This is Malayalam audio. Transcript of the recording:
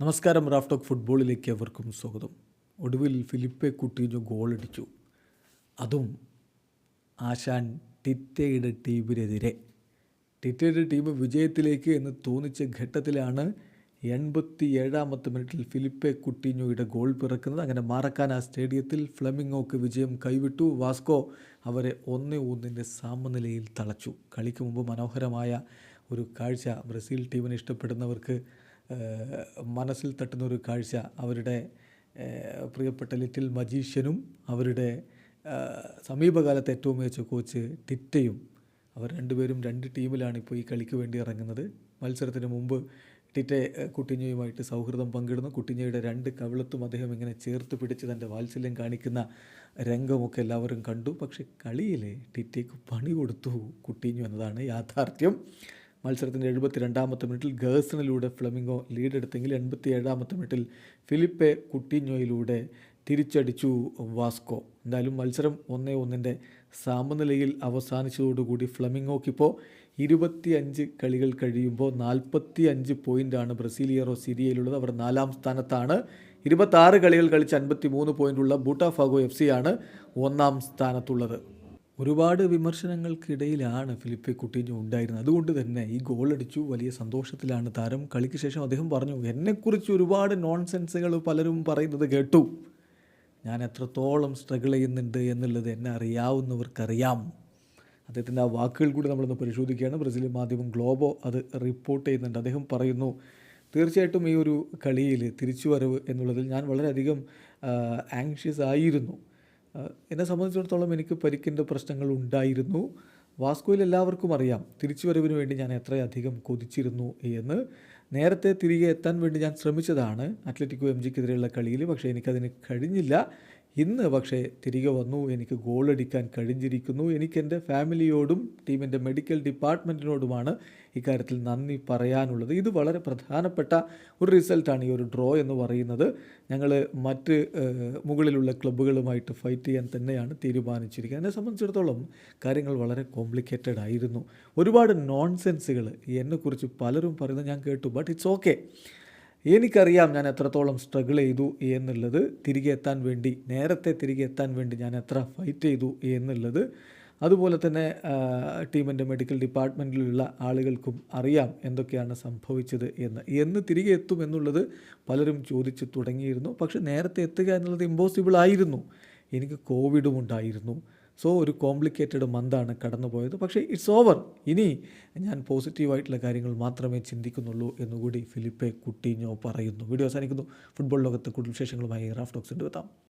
നമസ്കാരം റാഫ്റ്റോക്ക് ഫുട്ബോളിലേക്ക് അവർക്കും സ്വാഗതം. ഒടുവിൽ ഫിലിപ്പെ കുട്ടീഞ്ഞു ഗോളടിച്ചു. അതും ആശാൻ ടിറ്റയുടെ ടീമിനെതിരെ. ടിറ്റയുടെ ടീം വിജയത്തിലേക്ക് എന്ന് തോന്നിച്ച ഘട്ടത്തിലാണ് എൺപത്തി ഏഴാമത്തെ മിനിറ്റിൽ ഫിലിപ്പെ കുട്ടീഞ്ഞോയുടെ ഗോൾ പിറക്കുന്നത്. അങ്ങനെ മാറക്കാന സ്റ്റേഡിയത്തിൽ ഫ്ലമിങ്ങോക്ക് വിജയം കൈവിട്ടു. വാസ്കോ അവരെ ഒന്ന് ഒന്നിന്റെ സമനിലയിൽ തളച്ചു. കളിക്ക് മുമ്പ് മനോഹരമായ ഒരു കാഴ്ച ബ്രസീൽ ടീമിനെ ഇഷ്ടപ്പെടുന്നവർക്ക് മനസ്സിൽ തട്ടുന്ന ഒരു കാഴ്ച അവരുടെ പ്രിയപ്പെട്ട ലിറ്റിൽ മജീഷ്യനും അവരുടെ സമീപകാലത്ത് ഏറ്റവും മികച്ച കോച്ച് ടിറ്റയും അവർ രണ്ടുപേരും രണ്ട് ടീമിലാണ് ഇപ്പോൾ ഈ കളിക്ക് വേണ്ടി ഇറങ്ങുന്നത്. മത്സരത്തിന് മുമ്പ് ടിറ്റെ കുട്ടിഞ്ഞയുമായിട്ട് സൗഹൃദം പങ്കിടുന്നു. കുട്ടിഞ്ഞയുടെ രണ്ട് കവിളത്തും അദ്ദേഹം ഇങ്ങനെ ചേർത്ത് പിടിച്ച് തന്റെ വാത്സല്യം കാണിക്കുന്ന രംഗമൊക്കെ എല്ലാവരും കണ്ടു. പക്ഷേ കളിയിൽ ടിറ്റയ്ക്ക് പണി കൊടുത്തു കുട്ടിഞ്ഞു എന്നതാണ് യാഥാർത്ഥ്യം. മത്സരത്തിന്റെ എഴുപത്തി രണ്ടാമത്തെ മിനിറ്റിൽ ഗേഴ്സണിലൂടെ ഫ്ലമിംഗോ ലീഡെടുത്തെങ്കിൽ എൺപത്തി ഏഴാമത്തെ മിനിറ്റിൽ ഫിലിപ്പെ കുട്ടിഞ്ഞോയിലൂടെ തിരിച്ചടിച്ചു വാസ്കോ. എന്തായാലും മത്സരം ഒന്നേ ഒന്നിന്റെ സമനിലയിൽ അവസാനിച്ചതോടുകൂടി ഫ്ലമിംഗോക്കിപ്പോൾ ഇരുപത്തി അഞ്ച് കളികൾ കഴിയുമ്പോൾ നാൽപ്പത്തി അഞ്ച് പോയിന്റാണ് ബ്രസീലിയറോ സിരിയയിലുള്ളത്. അവർ നാലാം സ്ഥാനത്താണ്. ഇരുപത്താറ് കളികൾ കളിച്ച് അൻപത്തി മൂന്ന് പോയിന്റുള്ള ബൂട്ടാഫാഗോ എഫ് സി ആണ് ഒന്നാം സ്ഥാനത്തുള്ളത്. ഒരുപാട് വിമർശനങ്ങൾക്കിടയിലാണ് ഫിലിപ്പെ കുട്ടീഞ്ഞു ഉണ്ടായിരുന്നത്. അതുകൊണ്ട് തന്നെ ഈ ഗോൾ അടിച്ചു. വലിയ സന്തോഷത്തിലാണ് താരം. കളിക്ക് ശേഷം അദ്ദേഹം പറഞ്ഞു എന്നെക്കുറിച്ച് ഒരുപാട് നോൺസെൻസുകൾ പലരും പറയുന്നത് കേട്ടു. ഞാൻ എത്രത്തോളം സ്ട്രഗിൾ ചെയ്യുന്നുണ്ട് എന്നുള്ളത് എന്നെ അറിയാവുന്നവർക്കറിയാം. അദ്ദേഹത്തിന്റെ ആ വാക്കുകൾ കൂടി നമ്മളൊന്ന് പരിശോധിക്കുകയാണ്. ബ്രസീലിയൻ മാധ്യമം ഗ്ലോബോ അത് റിപ്പോർട്ട് ചെയ്യുന്നുണ്ട്. അദ്ദേഹം പറയുന്നു തീർച്ചയായിട്ടും ഈ ഒരു കളിയിൽ തിരിച്ചുവരവ് എന്നുള്ളതിൽ ഞാൻ വളരെയധികം ആങ്ഷ്യസ് ആയിരുന്നു. എന്നെ സംബന്ധിച്ചിടത്തോളം എനിക്ക് പരിക്കിന്റെ പ്രശ്നങ്ങൾ ഉണ്ടായിരുന്നു. വാസ്കോയിൽ എല്ലാവർക്കും അറിയാം തിരിച്ചുവരവിന് വേണ്ടി ഞാൻ എത്രയധികം കൊതിച്ചിരുന്നു എന്ന്. നേരത്തെ തിരികെ എത്താൻ വേണ്ടി ഞാൻ ശ്രമിച്ചതാണ് അത്ലറ്റിക്കോ എം ജിക്കെതിരെയുള്ള കളിയിൽ പക്ഷേ എനിക്കതിന് കഴിഞ്ഞില്ല. ഇന്ന് പക്ഷേ തിരികെ വന്നു. എനിക്ക് ഗോൾ അടിക്കാൻ കഴിഞ്ഞിരിക്കുന്നു. എനിക്ക് എന്റെ ഫാമിലിയോടും ടീമിന്റെ മെഡിക്കൽ ഡിപ്പാർട്ട്മെന്റിനോടുമാണ് ഇക്കാര്യത്തിൽ നന്ദി പറയാനുള്ളത്. ഇത് വളരെ പ്രധാനപ്പെട്ട ഒരു റിസൾട്ടാണ് ഈ ഒരു ഡ്രോ എന്ന് പറയുന്നത്. ഞങ്ങൾ മറ്റ് മുകളിലുള്ള ക്ലബ്ബുകളുമായിട്ട് ഫൈറ്റ് ചെയ്യാൻ തന്നെയാണ് തീരുമാനിച്ചിരിക്കുന്നത്. എന്നെ സംബന്ധിച്ചിടത്തോളം കാര്യങ്ങൾ വളരെ കോംപ്ലിക്കേറ്റഡ് ആയിരുന്നു. ഒരുപാട് നോൺസെൻസുകൾ എന്നെക്കുറിച്ച് പലരും പറയുന്നത് ഞാൻ കേട്ടു. ബട്ട് ഇറ്റ്സ് ഓക്കെ എനിക്കറിയാം ഞാൻ എത്രത്തോളം സ്ട്രഗിൾ ചെയ്തു എന്നുള്ളത്. തിരികെ എത്താൻ വേണ്ടി നേരത്തെ തിരികെ എത്താൻ വേണ്ടി ഞാൻ എത്ര ഫൈറ്റ് ചെയ്തു എന്നുള്ളത്. അതുപോലെ തന്നെ ടീമിന്റെ മെഡിക്കൽ ഡിപ്പാർട്ട്മെന്റിലുള്ള ആളുകൾക്കും അറിയാം എന്തൊക്കെയാണ് സംഭവിച്ചത് എന്ന്. എന്ന് തിരികെ എത്തും എന്നുള്ളത് പലരും ചോദിച്ചു തുടങ്ങിയിരുന്നു. പക്ഷേ നേരത്തെ എത്തുക എന്നുള്ളത് ഇമ്പോസിബിൾ ആയിരുന്നു. എനിക്ക് കോവിഡും ഉണ്ടായിരുന്നു. സോ ഒരു കോംപ്ലിക്കേറ്റഡ് മന്താണ് കടന്നുപോയത്. പക്ഷേ ഇറ്റ്സ് ഓവർ ഇനി ഞാൻ പോസിറ്റീവായിട്ടുള്ള കാര്യങ്ങൾ മാത്രമേ ചിന്തിക്കുന്നുള്ളൂ എന്നുകൂടി ഫിലിപ്പെ കുട്ടീഞ്ഞോ പറയുന്നു. വീഡിയോ അവസാനിക്കുന്നു. ഫുട്ബോൾ ലോകത്ത് കൂടുതൽ വിശേഷങ്ങളുമായി റാഫ് ടോക്സിന്റെ എത്താം.